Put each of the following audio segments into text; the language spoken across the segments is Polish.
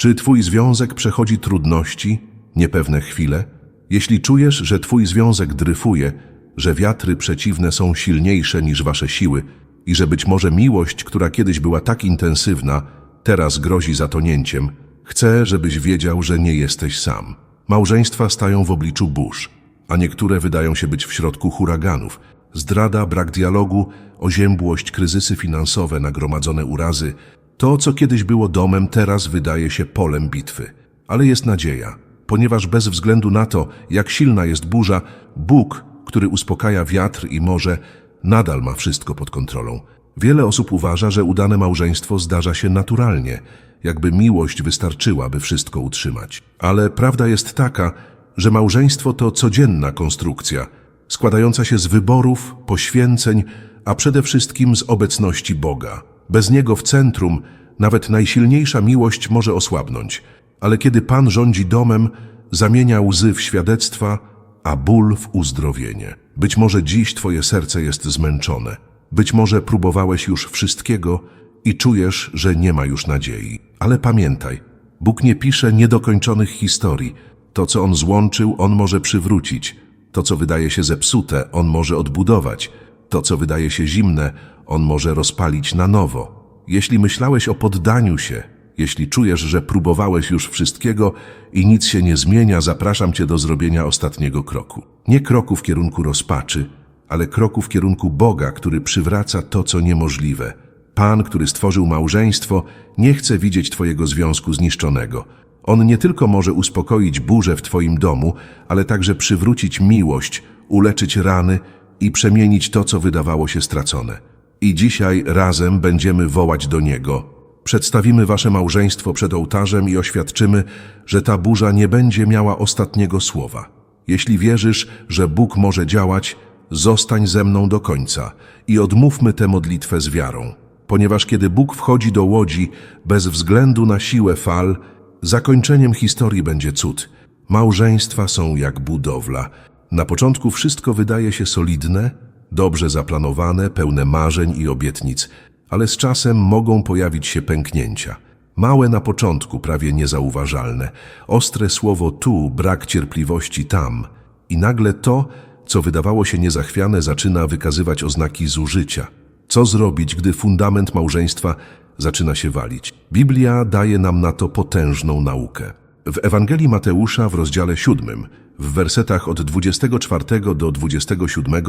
Czy twój związek przechodzi trudności, niepewne chwile? Jeśli czujesz, że twój związek dryfuje, że wiatry przeciwne są silniejsze niż wasze siły i że być może miłość, która kiedyś była tak intensywna, teraz grozi zatonięciem, chcę, żebyś wiedział, że nie jesteś sam. Małżeństwa stają w obliczu burz, a niektóre wydają się być w środku huraganów. Zdrada, brak dialogu, oziębłość, kryzysy finansowe, nagromadzone urazy. To, co kiedyś było domem, teraz wydaje się polem bitwy. Ale jest nadzieja, ponieważ bez względu na to, jak silna jest burza, Bóg, który uspokaja wiatr i morze, nadal ma wszystko pod kontrolą. Wiele osób uważa, że udane małżeństwo zdarza się naturalnie, jakby miłość wystarczyła, by wszystko utrzymać. Ale prawda jest taka, że małżeństwo to codzienna konstrukcja, składająca się z wyborów, poświęceń, a przede wszystkim z obecności Boga. Bez Niego w centrum nawet najsilniejsza miłość może osłabnąć, ale kiedy Pan rządzi domem, zamienia łzy w świadectwa, a ból w uzdrowienie. Być może dziś Twoje serce jest zmęczone. Być może próbowałeś już wszystkiego i czujesz, że nie ma już nadziei. Ale pamiętaj, Bóg nie pisze niedokończonych historii. To, co On złączył, On może przywrócić. To, co wydaje się zepsute, On może odbudować. To, co wydaje się zimne, On może rozpalić na nowo. Jeśli myślałeś o poddaniu się, jeśli czujesz, że próbowałeś już wszystkiego i nic się nie zmienia, zapraszam Cię do zrobienia ostatniego kroku. Nie kroku w kierunku rozpaczy, ale kroku w kierunku Boga, który przywraca to, co niemożliwe. Pan, który stworzył małżeństwo, nie chce widzieć Twojego związku zniszczonego. On nie tylko może uspokoić burzę w Twoim domu, ale także przywrócić miłość, uleczyć rany i przemienić to, co wydawało się stracone. I dzisiaj razem będziemy wołać do Niego. Przedstawimy Wasze małżeństwo przed ołtarzem i oświadczymy, że ta burza nie będzie miała ostatniego słowa. Jeśli wierzysz, że Bóg może działać, zostań ze mną do końca i odmówmy tę modlitwę z wiarą. Ponieważ kiedy Bóg wchodzi do łodzi, bez względu na siłę fal, zakończeniem historii będzie cud. Małżeństwa są jak budowla. Na początku wszystko wydaje się solidne, dobrze zaplanowane, pełne marzeń i obietnic, ale z czasem mogą pojawić się pęknięcia. Małe na początku, prawie niezauważalne. Ostre słowo tu, brak cierpliwości tam. I nagle to, co wydawało się niezachwiane, zaczyna wykazywać oznaki zużycia. Co zrobić, gdy fundament małżeństwa zaczyna się walić? Biblia daje nam na to potężną naukę. W Ewangelii Mateusza w rozdziale 7, w wersetach od 24 do 27,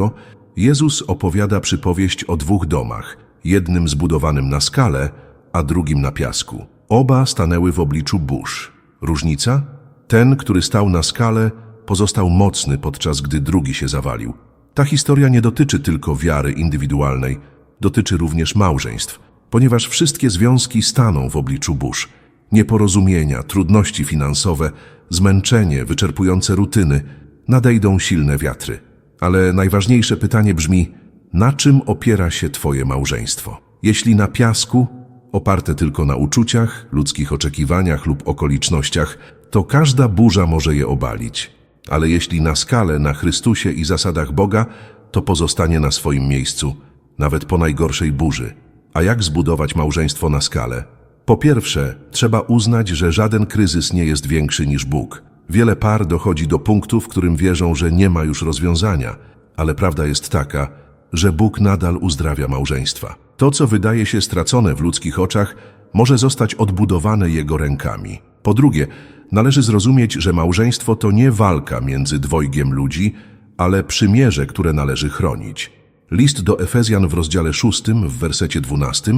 Jezus opowiada przypowieść o dwóch domach, jednym zbudowanym na skale, a drugim na piasku. Oba stanęły w obliczu burz. Różnica? Ten, który stał na skale, pozostał mocny, podczas gdy drugi się zawalił. Ta historia nie dotyczy tylko wiary indywidualnej, dotyczy również małżeństw, ponieważ wszystkie związki staną w obliczu burz. Nieporozumienia, trudności finansowe, zmęczenie, wyczerpujące rutyny, nadejdą silne wiatry. Ale najważniejsze pytanie brzmi, na czym opiera się Twoje małżeństwo? Jeśli na piasku, oparte tylko na uczuciach, ludzkich oczekiwaniach lub okolicznościach, to każda burza może je obalić. Ale jeśli na skalę, na Chrystusie i zasadach Boga, to pozostanie na swoim miejscu, nawet po najgorszej burzy. A jak zbudować małżeństwo na skalę? Po pierwsze, trzeba uznać, że żaden kryzys nie jest większy niż Bóg. Wiele par dochodzi do punktu, w którym wierzą, że nie ma już rozwiązania, ale prawda jest taka, że Bóg nadal uzdrawia małżeństwa. To, co wydaje się stracone w ludzkich oczach, może zostać odbudowane Jego rękami. Po drugie, należy zrozumieć, że małżeństwo to nie walka między dwojgiem ludzi, ale przymierze, które należy chronić. List do Efezjan w rozdziale 6, w wersecie 12,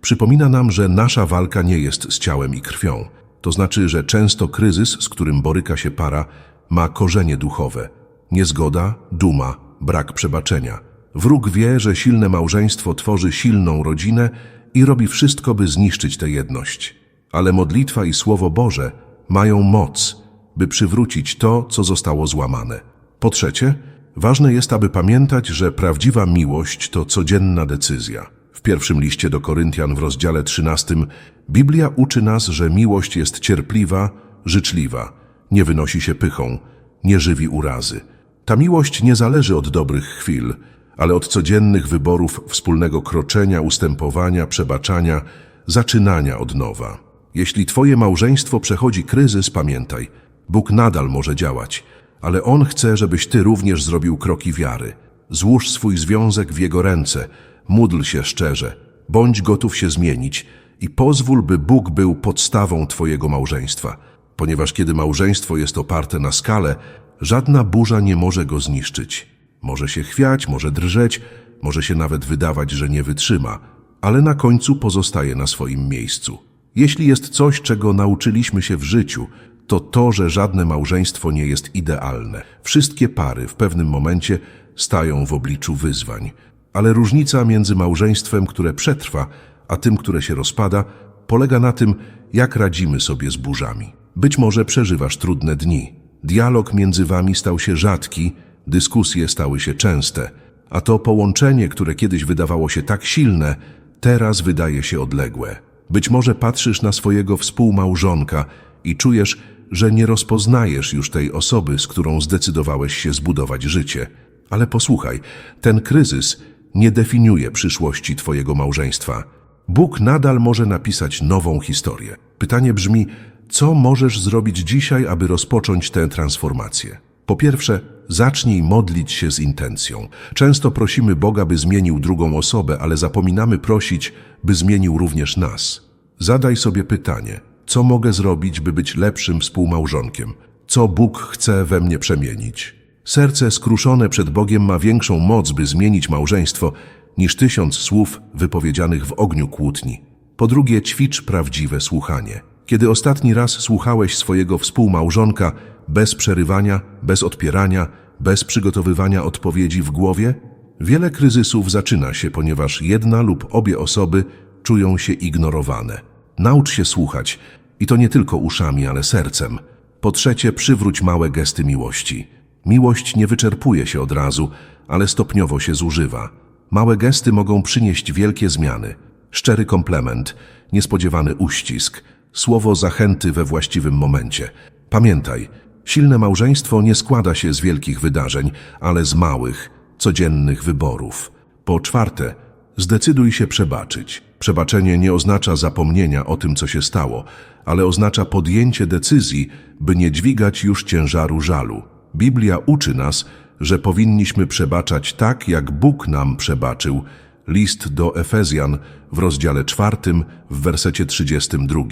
przypomina nam, że nasza walka nie jest z ciałem i krwią. To znaczy, że często kryzys, z którym boryka się para, ma korzenie duchowe. Niezgoda, duma, brak przebaczenia. Wróg wie, że silne małżeństwo tworzy silną rodzinę i robi wszystko, by zniszczyć tę jedność. Ale modlitwa i Słowo Boże mają moc, by przywrócić to, co zostało złamane. Po trzecie, ważne jest, aby pamiętać, że prawdziwa miłość to codzienna decyzja. W pierwszym liście do Koryntian w rozdziale 13 Biblia uczy nas, że miłość jest cierpliwa, życzliwa, nie wynosi się pychą, nie żywi urazy. Ta miłość nie zależy od dobrych chwil, ale od codziennych wyborów wspólnego kroczenia, ustępowania, przebaczania, zaczynania od nowa. Jeśli twoje małżeństwo przechodzi kryzys, pamiętaj, Bóg nadal może działać, ale On chce, żebyś ty również zrobił kroki wiary. Złóż swój związek w Jego ręce, módl się szczerze, bądź gotów się zmienić i pozwól, by Bóg był podstawą twojego małżeństwa. Ponieważ kiedy małżeństwo jest oparte na skale, żadna burza nie może go zniszczyć. Może się chwiać, może drżeć, może się nawet wydawać, że nie wytrzyma, ale na końcu pozostaje na swoim miejscu. Jeśli jest coś, czego nauczyliśmy się w życiu, to to, że żadne małżeństwo nie jest idealne. Wszystkie pary w pewnym momencie stają w obliczu wyzwań. Ale różnica między małżeństwem, które przetrwa, a tym, które się rozpada, polega na tym, jak radzimy sobie z burzami. Być może przeżywasz trudne dni. Dialog między wami stał się rzadki, dyskusje stały się częste, a to połączenie, które kiedyś wydawało się tak silne, teraz wydaje się odległe. Być może patrzysz na swojego współmałżonka i czujesz, że nie rozpoznajesz już tej osoby, z którą zdecydowałeś się zbudować życie. Ale posłuchaj, ten kryzys nie definiuje przyszłości Twojego małżeństwa. Bóg nadal może napisać nową historię. Pytanie brzmi, co możesz zrobić dzisiaj, aby rozpocząć tę transformację? Po pierwsze, zacznij modlić się z intencją. Często prosimy Boga, by zmienił drugą osobę, ale zapominamy prosić, by zmienił również nas. Zadaj sobie pytanie, co mogę zrobić, by być lepszym współmałżonkiem? Co Bóg chce we mnie przemienić? Serce skruszone przed Bogiem ma większą moc, by zmienić małżeństwo, niż tysiąc słów wypowiedzianych w ogniu kłótni. Po drugie, ćwicz prawdziwe słuchanie. Kiedy ostatni raz słuchałeś swojego współmałżonka bez przerywania, bez odpierania, bez przygotowywania odpowiedzi w głowie? Wiele kryzysów zaczyna się, ponieważ jedna lub obie osoby czują się ignorowane. Naucz się słuchać, i to nie tylko uszami, ale sercem. Po trzecie, przywróć małe gesty miłości. Miłość nie wyczerpuje się od razu, ale stopniowo się zużywa. Małe gesty mogą przynieść wielkie zmiany. Szczery komplement, niespodziewany uścisk, słowo zachęty we właściwym momencie. Pamiętaj, silne małżeństwo nie składa się z wielkich wydarzeń, ale z małych, codziennych wyborów. Po czwarte, zdecyduj się przebaczyć. Przebaczenie nie oznacza zapomnienia o tym, co się stało, ale oznacza podjęcie decyzji, by nie dźwigać już ciężaru żalu. Biblia uczy nas, że powinniśmy przebaczać tak, jak Bóg nam przebaczył. List do Efezjan w rozdziale czwartym, w wersecie 32.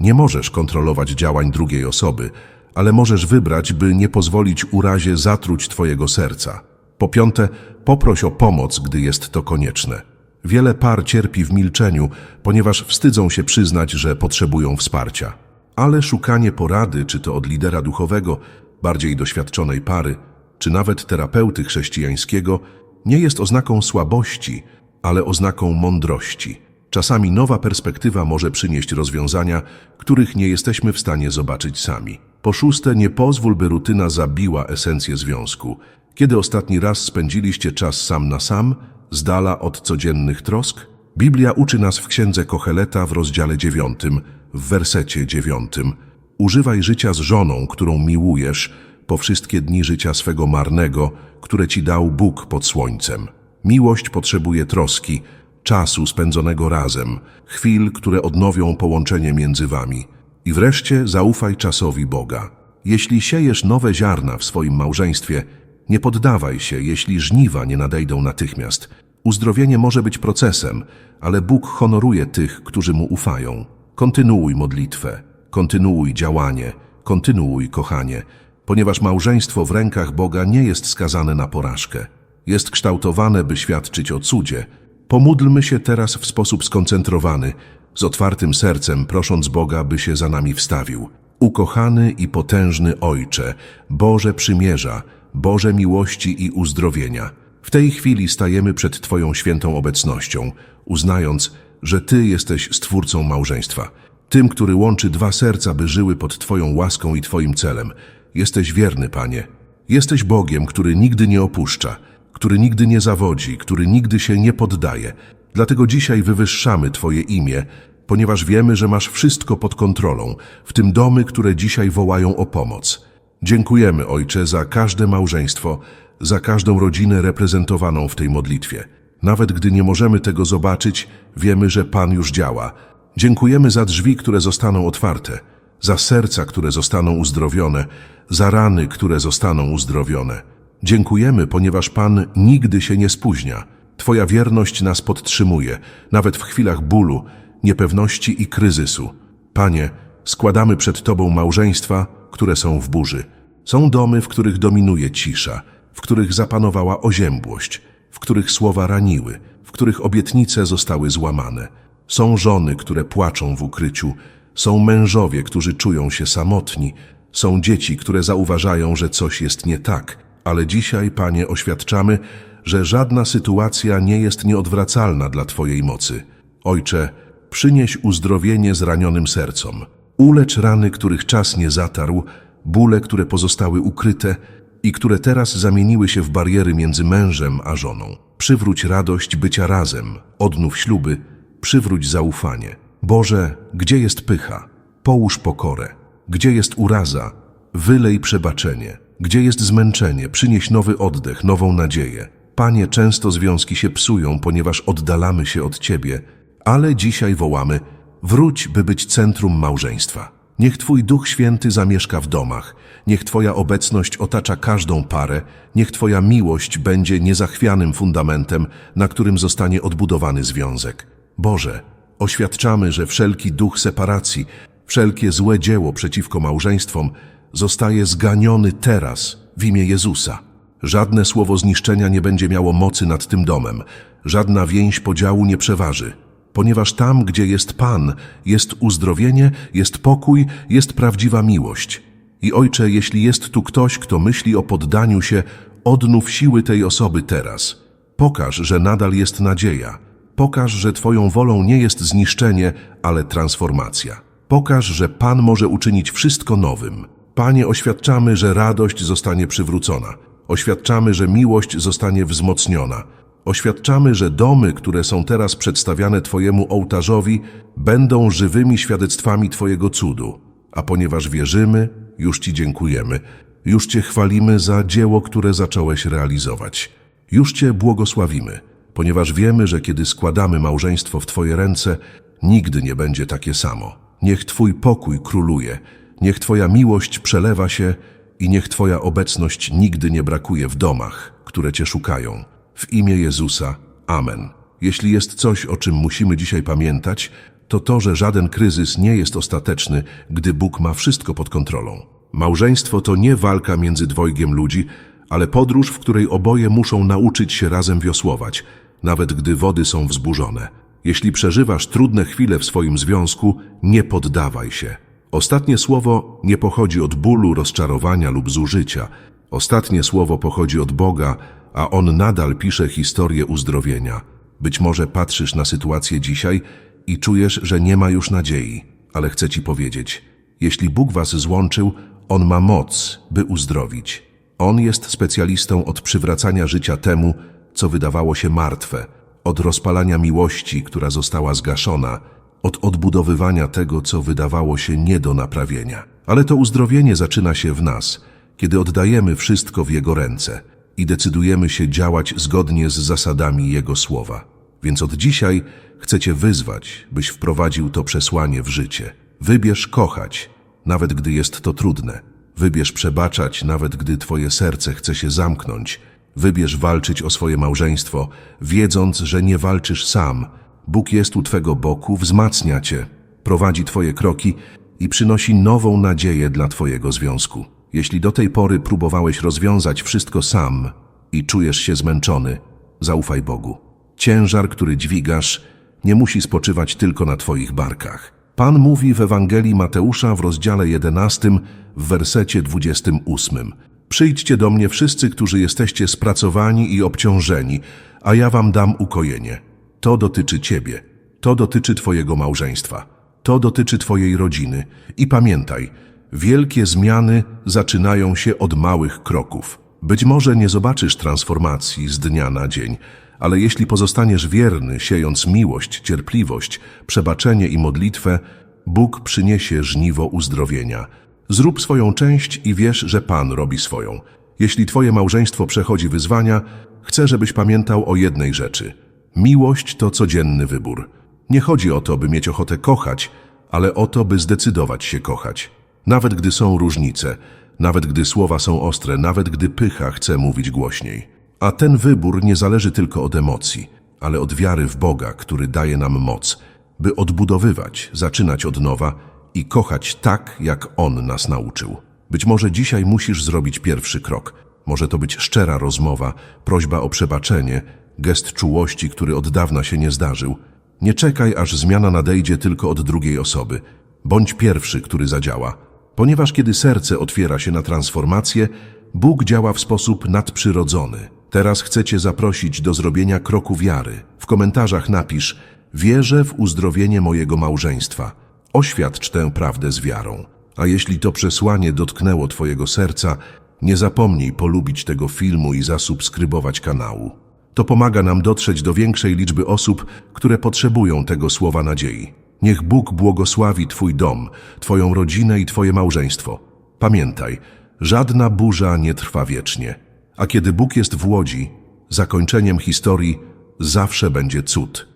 Nie możesz kontrolować działań drugiej osoby, ale możesz wybrać, by nie pozwolić urazie zatruć Twojego serca. Po piąte, poproś o pomoc, gdy jest to konieczne. Wiele par cierpi w milczeniu, ponieważ wstydzą się przyznać, że potrzebują wsparcia. Ale szukanie porady, czy to od lidera duchowego, bardziej doświadczonej pary, czy nawet terapeuty chrześcijańskiego, nie jest oznaką słabości, ale oznaką mądrości. Czasami nowa perspektywa może przynieść rozwiązania, których nie jesteśmy w stanie zobaczyć sami. Po szóste, nie pozwól, by rutyna zabiła esencję związku. Kiedy ostatni raz spędziliście czas sam na sam, z dala od codziennych trosk? Biblia uczy nas w księdze Kocheleta w rozdziale dziewiątym, w wersecie dziewiątym. Używaj życia z żoną, którą miłujesz, po wszystkie dni życia swego marnego, które ci dał Bóg pod słońcem. Miłość potrzebuje troski, czasu spędzonego razem, chwil, które odnowią połączenie między wami. I wreszcie zaufaj czasowi Boga. Jeśli siejesz nowe ziarna w swoim małżeństwie, nie poddawaj się, jeśli żniwa nie nadejdą natychmiast. Uzdrowienie może być procesem, ale Bóg honoruje tych, którzy Mu ufają. Kontynuuj modlitwę, kontynuuj działanie, kontynuuj kochanie, ponieważ małżeństwo w rękach Boga nie jest skazane na porażkę. Jest kształtowane, by świadczyć o cudzie. Pomódlmy się teraz w sposób skoncentrowany, z otwartym sercem, prosząc Boga, by się za nami wstawił. Ukochany i potężny Ojcze, Boże przymierza, Boże miłości i uzdrowienia. W tej chwili stajemy przed Twoją świętą obecnością, uznając, że Ty jesteś stwórcą małżeństwa. Tym, który łączy dwa serca, by żyły pod Twoją łaską i Twoim celem. Jesteś wierny, Panie. Jesteś Bogiem, który nigdy nie opuszcza, który nigdy nie zawodzi, który nigdy się nie poddaje. Dlatego dzisiaj wywyższamy Twoje imię, ponieważ wiemy, że masz wszystko pod kontrolą, w tym domy, które dzisiaj wołają o pomoc. Dziękujemy, Ojcze, za każde małżeństwo, za każdą rodzinę reprezentowaną w tej modlitwie. Nawet gdy nie możemy tego zobaczyć, wiemy, że Pan już działa, Dziękujemy za drzwi, które zostaną otwarte, za serca, które zostaną uzdrowione, za rany, które zostaną uzdrowione. Dziękujemy, ponieważ Pan nigdy się nie spóźnia. Twoja wierność nas podtrzymuje, nawet w chwilach bólu, niepewności i kryzysu. Panie, składamy przed Tobą małżeństwa, które są w burzy. Są domy, w których dominuje cisza, w których zapanowała oziębłość, w których słowa raniły, w których obietnice zostały złamane. Są żony, które płaczą w ukryciu, są mężowie, którzy czują się samotni, są dzieci, które zauważają, że coś jest nie tak. Ale dzisiaj, Panie, oświadczamy, że żadna sytuacja nie jest nieodwracalna dla Twojej mocy. Ojcze, przynieś uzdrowienie zranionym sercom. Ulecz rany, których czas nie zatarł, bóle, które pozostały ukryte i które teraz zamieniły się w bariery między mężem a żoną. Przywróć radość bycia razem, odnów śluby, przywróć zaufanie. Boże, gdzie jest pycha? Połóż pokorę. Gdzie jest uraza? Wylej przebaczenie. Gdzie jest zmęczenie? Przynieś nowy oddech, nową nadzieję. Panie, często związki się psują, ponieważ oddalamy się od Ciebie, ale dzisiaj wołamy: wróć, by być centrum małżeństwa. Niech Twój Duch Święty zamieszka w domach, niech Twoja obecność otacza każdą parę, niech Twoja miłość będzie niezachwianym fundamentem, na którym zostanie odbudowany związek. Boże, oświadczamy, że wszelki duch separacji, wszelkie złe dzieło przeciwko małżeństwom zostaje zganiony teraz w imię Jezusa. Żadne słowo zniszczenia nie będzie miało mocy nad tym domem, żadna więź podziału nie przeważy, ponieważ tam, gdzie jest Pan, jest uzdrowienie, jest pokój, jest prawdziwa miłość. I Ojcze, jeśli jest tu ktoś, kto myśli o poddaniu się, odnów siły tej osoby teraz. Pokaż, że nadal jest nadzieja. Pokaż, że Twoją wolą nie jest zniszczenie, ale transformacja. Pokaż, że Pan może uczynić wszystko nowym. Panie, oświadczamy, że radość zostanie przywrócona. Oświadczamy, że miłość zostanie wzmocniona. Oświadczamy, że domy, które są teraz przedstawiane Twojemu ołtarzowi, będą żywymi świadectwami Twojego cudu. A ponieważ wierzymy, już Ci dziękujemy. Już Cię chwalimy za dzieło, które zacząłeś realizować. Już Cię błogosławimy, ponieważ wiemy, że kiedy składamy małżeństwo w Twoje ręce, nigdy nie będzie takie samo. Niech Twój pokój króluje, niech Twoja miłość przelewa się i niech Twoja obecność nigdy nie brakuje w domach, które Cię szukają. W imię Jezusa. Amen. Jeśli jest coś, o czym musimy dzisiaj pamiętać, to to, że żaden kryzys nie jest ostateczny, gdy Bóg ma wszystko pod kontrolą. Małżeństwo to nie walka między dwojgiem ludzi, ale podróż, w której oboje muszą nauczyć się razem wiosłować, nawet gdy wody są wzburzone. Jeśli przeżywasz trudne chwile w swoim związku, nie poddawaj się. Ostatnie słowo nie pochodzi od bólu, rozczarowania lub zużycia. Ostatnie słowo pochodzi od Boga, a On nadal pisze historię uzdrowienia. Być może patrzysz na sytuację dzisiaj i czujesz, że nie ma już nadziei, ale chcę Ci powiedzieć, jeśli Bóg Was złączył, On ma moc, by uzdrowić. On jest specjalistą od przywracania życia temu, co wydawało się martwe, od rozpalania miłości, która została zgaszona, od odbudowywania tego, co wydawało się nie do naprawienia. Ale to uzdrowienie zaczyna się w nas, kiedy oddajemy wszystko w Jego ręce i decydujemy się działać zgodnie z zasadami Jego słowa. Więc od dzisiaj chcę Cię wyzwać, byś wprowadził to przesłanie w życie. Wybierz kochać, nawet gdy jest to trudne. Wybierz przebaczać, nawet gdy Twoje serce chce się zamknąć. Wybierz walczyć o swoje małżeństwo, wiedząc, że nie walczysz sam. Bóg jest u Twego boku, wzmacnia Cię, prowadzi Twoje kroki i przynosi nową nadzieję dla Twojego związku. Jeśli do tej pory próbowałeś rozwiązać wszystko sam i czujesz się zmęczony, zaufaj Bogu. Ciężar, który dźwigasz, nie musi spoczywać tylko na Twoich barkach. Pan mówi w Ewangelii Mateusza w rozdziale 11, w wersecie 28. Przyjdźcie do mnie wszyscy, którzy jesteście spracowani i obciążeni, a ja wam dam ukojenie. To dotyczy Ciebie, to dotyczy Twojego małżeństwa, to dotyczy Twojej rodziny. I pamiętaj, wielkie zmiany zaczynają się od małych kroków. Być może nie zobaczysz transformacji z dnia na dzień, ale jeśli pozostaniesz wierny, siejąc miłość, cierpliwość, przebaczenie i modlitwę, Bóg przyniesie żniwo uzdrowienia. Zrób swoją część i wiesz, że Pan robi swoją. Jeśli Twoje małżeństwo przechodzi wyzwania, chcę, żebyś pamiętał o jednej rzeczy. Miłość to codzienny wybór. Nie chodzi o to, by mieć ochotę kochać, ale o to, by zdecydować się kochać. Nawet gdy są różnice, nawet gdy słowa są ostre, nawet gdy pycha chce mówić głośniej. A ten wybór nie zależy tylko od emocji, ale od wiary w Boga, który daje nam moc, by odbudowywać, zaczynać od nowa i kochać tak, jak On nas nauczył. Być może dzisiaj musisz zrobić pierwszy krok. Może to być szczera rozmowa, prośba o przebaczenie, gest czułości, który od dawna się nie zdarzył. Nie czekaj, aż zmiana nadejdzie tylko od drugiej osoby. Bądź pierwszy, który zadziała. Ponieważ kiedy serce otwiera się na transformację, Bóg działa w sposób nadprzyrodzony. Teraz chcę Cię zaprosić do zrobienia kroku wiary. W komentarzach napisz: Wierzę w uzdrowienie mojego małżeństwa. Oświadcz tę prawdę z wiarą. A jeśli to przesłanie dotknęło Twojego serca, nie zapomnij polubić tego filmu i zasubskrybować kanału. To pomaga nam dotrzeć do większej liczby osób, które potrzebują tego słowa nadziei. Niech Bóg błogosławi Twój dom, Twoją rodzinę i Twoje małżeństwo. Pamiętaj, żadna burza nie trwa wiecznie, a kiedy Bóg jest w łodzi, zakończeniem historii zawsze będzie cud.